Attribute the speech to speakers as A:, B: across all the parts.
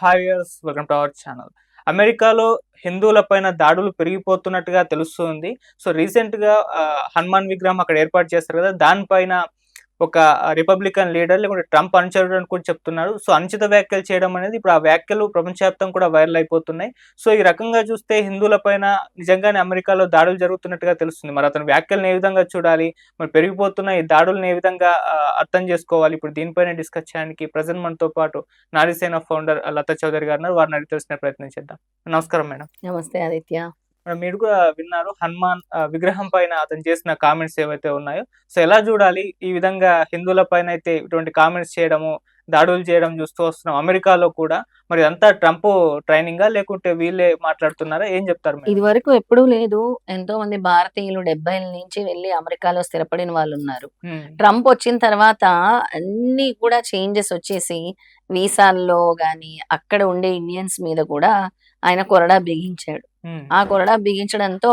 A: Hi welcome to our channel. అమెరికాలో హిందువులపైన దాడులు పెరిగిపోతున్నట్టుగా తెలుస్తుంది. సో రీసెంట్గా హనుమాన్ విగ్రహం అక్కడ ఏర్పాటు చేస్తారు కదా దానిపైన ఒక రిపబ్లికన్ లీడర్ లేకుంటే ట్రంప్ అనుచరుడు అని కూడా చెప్తున్నారు సో అనుచిత వ్యాఖ్యలు చేయడం అనేది ఇప్పుడు ఆ వ్యాఖ్యలు ప్రపంచవ్యాప్తం కూడా వైరల్ అయిపోతున్నాయి. సో ఈ రకంగా చూస్తే హిందువులపైన నిజంగానే అమెరికాలో దాడులు జరుగుతున్నట్టుగా తెలుస్తుంది. మరి అతని వ్యాఖ్యలను ఏ విధంగా చూడాలి? మరి పెరిగిపోతున్న ఈ దాడులను ఏ విధంగా అర్థం చేసుకోవాలి? ఇప్పుడు దీనిపైన డిస్కస్ చేయడానికి ప్రజెంట్ మనతో పాటు నారీసేన ఫౌండర్ లతా చౌదరి గారు వారిని అడిగి తెలిసిన ప్రయత్నం చేద్దాం. నమస్కారం మేడం.
B: నమస్తే ఆదిత్య.
A: మేడం, మీరు కూడా విన్నారు. హనుమాన్ విగ్రహం పైన అతను చేసిన కామెంట్స్ ఏవైతే ఉన్నాయో సో ఎలా చూడాలి? ఈ విధంగా హిందువుల పైన అయితే ఇటువంటి కామెంట్స్ చేయడము దాడులు చేయడం చూస్తూ వస్తున్నాం. అమెరికాలో కూడా మరి అంతా ట్రంప్ ట్రైనింగా లేకుంటే వీళ్ళే మాట్లాడుతున్నారా? ఏం చెప్తారు?
B: ఇది వరకు ఎప్పుడూ లేదు. ఎంతో మంది భారతీయులు డెబ్బైల నుంచి వెళ్ళి అమెరికాలో స్థిరపడిన వాళ్ళు ఉన్నారు. ట్రంప్ వచ్చిన తర్వాత అన్ని కూడా చేంజెస్ వచ్చేసి వీసాల్లో గాని అక్కడ ఉండే ఇండియన్స్ మీద కూడా ఆయన కొరడా బిగించాడు. ఆ కొరడా బిగించడంతో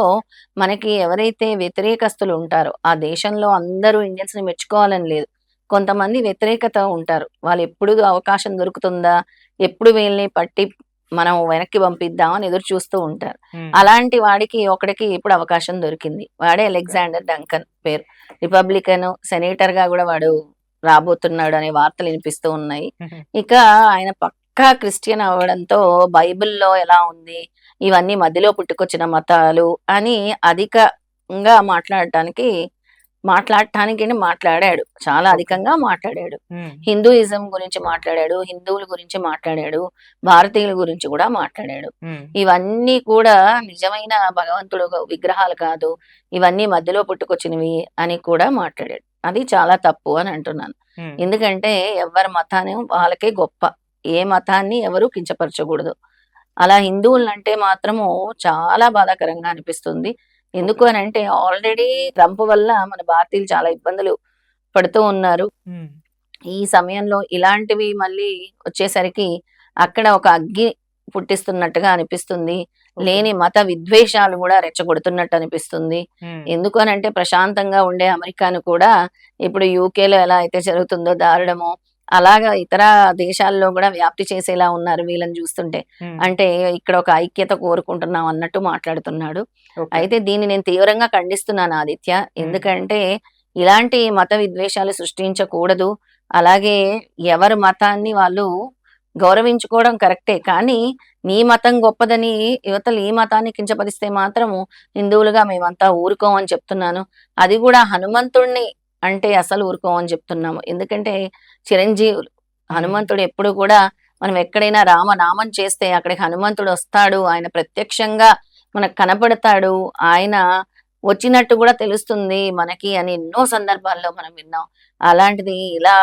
B: మనకి ఎవరైతే వ్యతిరేకస్తులు ఉంటారో ఆ దేశంలో అందరూ ఇండియన్స్ని మెచ్చుకోవాలని లేదు. కొంతమంది వ్యతిరేకత ఉంటారు. వాళ్ళు ఎప్పుడు అవకాశం దొరుకుతుందా? ఎప్పుడు వీళ్ళని పట్టి మనం వెనక్కి పంపిద్దాం అని ఎదురు చూస్తూ ఉంటారు. అలాంటి వాడికి ఒకడికి ఇప్పుడు అవకాశం దొరికింది. వాడే అలెగ్జాండర్ డంకన్ పేరు. రిపబ్లికన్ సెనేటర్గా కూడా వాడు రాబోతున్నాడు అనే వార్తలు వినిపిస్తూ ఉన్నాయి. ఇక ఆయన పక్కా క్రిస్టియన్ అవ్వడంతో బైబిల్లో ఎలా ఉంది? ఇవన్నీ మధ్యలో పుట్టుకొచ్చిన మతాలు అని అధికంగా మాట్లాడటానికి మాట్లాడటానికి మాట్లాడాడు. చాలా అధికంగా మాట్లాడాడు. హిందూయిజం గురించి మాట్లాడాడు హిందువుల గురించి మాట్లాడాడు భారతీయుల గురించి కూడా మాట్లాడాడు. ఇవన్నీ కూడా నిజమైన భగవంతుడు విగ్రహాలు కాదు. ఇవన్నీ మధ్యలో పుట్టుకొచ్చినవి అని కూడా మాట్లాడాడు. అది చాలా తప్పు అని అంటున్నాను. ఎందుకంటే ఎవరి మతాన్ని వాళ్ళకే గొప్ప. ఏ మతాన్ని ఎవరు కించపరచకూడదు. అలా హిందువులు అంటే మాత్రము చాలా బాధాకరంగా అనిపిస్తుంది. ఎందుకు అని అంటే ఆల్రెడీ ట్రంప్ వల్ల మన భారతీయులు చాలా ఇబ్బందులు పడుతూ ఉన్నారు. ఈ సమయంలో ఇలాంటివి మళ్ళీ వచ్చేసరికి అక్కడ ఒక అగ్గి పుట్టిస్తున్నట్టుగా అనిపిస్తుంది. లేని మత విద్వేషాలు కూడా రెచ్చగొడుతున్నట్టు అనిపిస్తుంది. ఎందుకు అని అంటే ప్రశాంతంగా ఉండే అమెరికాను కూడా ఇప్పుడు యూకేలో ఎలా అయితే జరుగుతుందో దారుడమో అలాగా ఇతర దేశాల్లో కూడా వ్యాప్తి చేసేలా ఉన్నారు వీళ్ళని చూస్తుంటే. అంటే ఇక్కడ ఒక ఐక్యత కోరుకుంటున్నాం అన్నట్టు మాట్లాడుతున్నాడు. అయితే దీన్ని నేను తీవ్రంగా ఖండిస్తున్నాను ఆదిత్య. ఎందుకంటే ఇలాంటి మత విద్వేషాలు సృష్టించకూడదు. అలాగే ఎవరి మతాన్ని వాళ్ళు గౌరవించుకోవడం కరెక్టే. కానీ నీ మతం గొప్పదని యువతలు ఈ మతాన్ని కించపరిస్తే మాత్రము హిందువులుగా మేమంతా ఊరుకోమని చెప్తున్నాను. అది కూడా హనుమంతుణ్ణి అంటే అసలు ఊరుకోమని చెప్తున్నాము. ఎందుకంటే చిరంజీవులు హనుమంతుడు ఎప్పుడు కూడా మనం ఎక్కడైనా రామనామం చేస్తే అక్కడికి హనుమంతుడు వస్తాడు ఆయన ప్రత్యక్షంగా మనకు కనపడతాడు ఆయన వచ్చినట్టు కూడా తెలుస్తుంది మనకి అని ఎన్నో సందర్భాల్లో మనం విన్నాం. అలాంటిది ఇలా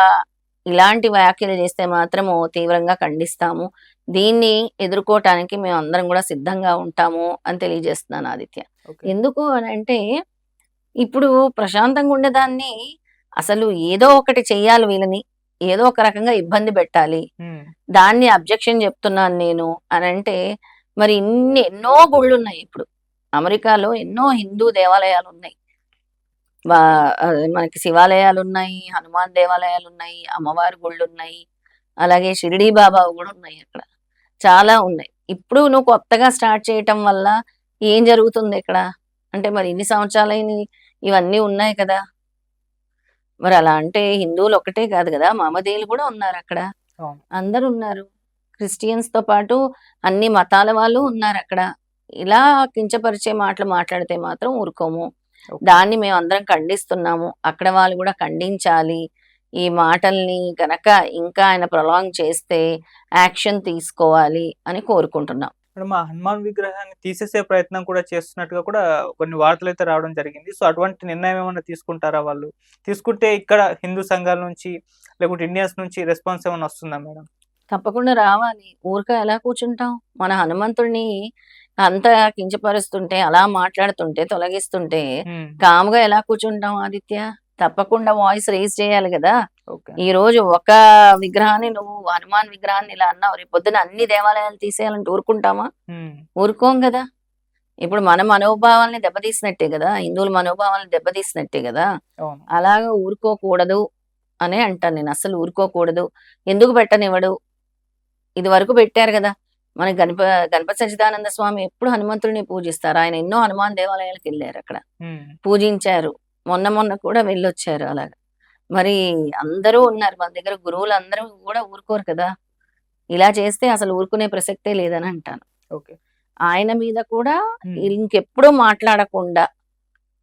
B: ఇలాంటి వ్యాఖ్యలు చేస్తే మాత్రము తీవ్రంగా ఖండిస్తాము. దీన్ని ఎదుర్కోవటానికి మేము అందరం కూడా సిద్ధంగా ఉంటాము అని తెలియజేస్తున్నాను ఆదిత్య. ఎందుకు అని అంటే ఇప్పుడు ప్రశాంతంగా ఉండేదాన్ని. అసలు ఏదో ఒకటి చెయ్యాలి వీళ్ళని. ఏదో ఒక రకంగా ఇబ్బంది పెట్టాలి. దాన్ని అబ్జెక్షన్ చెప్తున్నాను నేను అని అంటే మరి ఇన్ని ఎన్నో గుళ్ళు ఉన్నాయి ఇప్పుడు. అమెరికాలో ఎన్నో హిందూ దేవాలయాలు ఉన్నాయి మనకి శివాలయాలు ఉన్నాయి హనుమాన్ దేవాలయాలు ఉన్నాయి అమ్మవారి గుళ్ళు ఉన్నాయి అలాగే షిరిడి బాబా కూడా ఉన్నాయి అక్కడ. చాలా ఉన్నాయి. ఇప్పుడు నువ్వు కొత్తగా స్టార్ట్ చేయటం వల్ల ఏం జరుగుతుంది ఇక్కడ? అంటే మరి ఇన్ని సంవత్సరాలైన ఇవన్నీ ఉన్నాయి కదా. మరి అలా అంటే హిందువులు ఒకటే కాదు కదా మమదీయులు కూడా ఉన్నారు అక్కడ. అందరు ఉన్నారు. క్రిస్టియన్స్తో పాటు అన్ని మతాల వాళ్ళు ఉన్నారు అక్కడ. ఇలా కించపరిచే మాటలు మాట్లాడితే మాత్రం ఊరుకోము. దాన్ని మేము అందరం ఖండిస్తున్నాము. అక్కడ వాళ్ళు కూడా ఖండించాలి. ఈ మాటల్ని గనక ఇంకా ఆయన ప్రొలాంగ్ చేస్తే యాక్షన్ తీసుకోవాలి అని కోరుకుంటున్నాం.
A: మేడం ఆ హనుమాన్ విగ్రహాన్ని తీసేసే ప్రయత్నం కూడా చేస్తున్నట్టుగా కూడా కొన్ని వార్తలు అయితే రావడం జరిగింది. సో అటువంటి నిర్ణయం ఏమైనా తీసుకుంటారా వాళ్ళు? తీసుకుంటే ఇక్కడ హిందూ సంఘాల నుంచి లేకుంటే ఇండియన్స్ నుంచి రెస్పాన్స్ ఏమైనా వస్తుందా మేడం?
B: తప్పకుండా రావాలి. ఊరిక ఎలా కూర్చుంటాం? మన హనుమంతుడిని అంత కించపరుస్తుంటే అలా మాట్లాడుతుంటే తొలగిస్తుంటే కామ్గా ఎలా కూర్చుంటాం ఆదిత్య? తప్పకుండా వాయిస్ రేజ్ చేయాలి కదా? ఈ రోజు ఒక విగ్రహాన్ని నువ్వు హనుమాన్ విగ్రహాన్ని ఇలా అన్నావు రేపు పొద్దున అన్ని దేవాలయాలు తీసేయాలంటే ఊరుకుంటామా? ఊరుకోం కదా. ఇప్పుడు మన మనోభావాల్ని దెబ్బతీసినట్టే కదా హిందువుల మనోభావాల్ని దెబ్బతీసినట్టే కదా. అలాగా ఊరుకోకూడదు అనే అంటాను నేను అసలు ఊరుకోకూడదు. ఎందుకు పెట్టనివ్వడు? ఇది వరకు పెట్టారు కదా. మన గణప గణపతి సచ్చిదానంద స్వామి ఎప్పుడు హనుమంతుడిని పూజిస్తారు? ఆయన ఎన్నో హనుమాన్ దేవాలయాలకు వెళ్ళారు అక్కడ. పూజించారు. మొన్న మొన్న కూడా వెళ్ళొచ్చారు అలాగా. మరి అందరూ ఉన్నారు. మన దగ్గర గురువులు అందరూ కూడా ఊరుకోరు కదా. ఇలా చేస్తే అసలు ఊరుకునే ప్రసక్తే లేదని అంటాను.
A: ఓకే.
B: ఆయన మీద కూడా ఇంకెప్పుడు మాట్లాడకుండా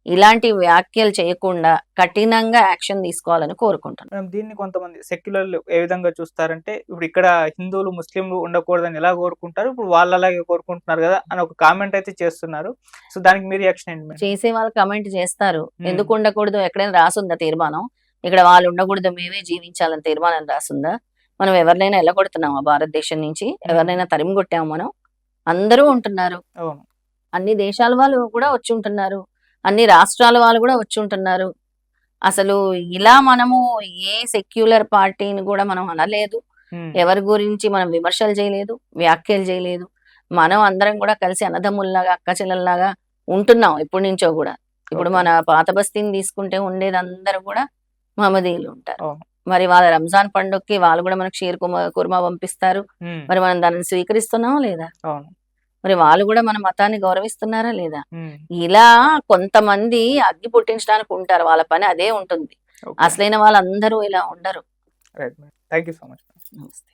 B: ఇలాంటి వ్యాఖ్యలు చేయకుండా కఠినంగా యాక్షన్ తీసుకోవాలని కోరుకుంటున్నాను.
A: మేడం దీన్ని కొంతమంది సెక్యులర్లు ఏ విధంగా చూస్తారంటే ఇప్పుడు ఇక్కడ హిందువులు ముస్లింలు ఉండకూడదని ఎలా కోరుకుంటారు? ఇప్పుడు వాళ్ళు అలాగే కోరుకుంటున్నారు కదా అని ఒక కామెంట్ అయితే చేస్తున్నారు. సో దానికి మీ రియాక్షన్ ఏంటి
B: చేసే వాళ్ళు కమెంట్ చేస్తారు. ఎందుకు ఉండకూడదు? ఎక్కడైనా రాసుందా తీర్మానం? ఇక్కడ వాళ్ళు ఉండకూడదు మేమే జీవించాలని తీర్మానం రాసుందా? మనం ఎవరినైనా వెళ్ళగొడుతున్నామా భారతదేశం నుంచి? ఎవరినైనా తరిమి కొట్టాము మనం? అందరూ ఉంటున్నారు. అన్ని దేశాల వాళ్ళు కూడా వచ్చి ఉంటున్నారు. అన్ని రాష్ట్రాల వాళ్ళు కూడా వచ్చి ఉంటున్నారు. అసలు ఇలా మనము ఏ సెక్యులర్ పార్టీని కూడా మనం అనలేదు. ఎవరి గురించి మనం విమర్శలు చేయలేదు వ్యాఖ్యలు చేయలేదు. మనం అందరం కూడా కలిసి అన్నదమ్ముల్లాగా అక్క చెల్లెల్లాగా ఉంటున్నాం ఎప్పటి నుంచో కూడా. ఇప్పుడు. మన పాత బస్తీని తీసుకుంటే ఉండేది అందరూ కూడా మహమ్మదీయులు ఉంటారు. మరి వాళ్ళ రంజాన్ పండుగకి వాళ్ళు కూడా మనకు షీర్ కుర్మా కుర్మా పంపిస్తారు. మరి మనం దానిని స్వీకరిస్తున్నామా లేదా? మరి వాళ్ళు కూడా మన మతాన్ని గౌరవిస్తున్నారా లేదా? ఇలా కొంతమంది అగ్గి పుట్టించడానికి ఉంటారు. వాళ్ళ పని అదే ఉంటుంది. అసలైన వాళ్ళందరూ ఇలా ఉండరు.
A: థ్యాంక్ యూ సో మచ్
B: నమస్తే.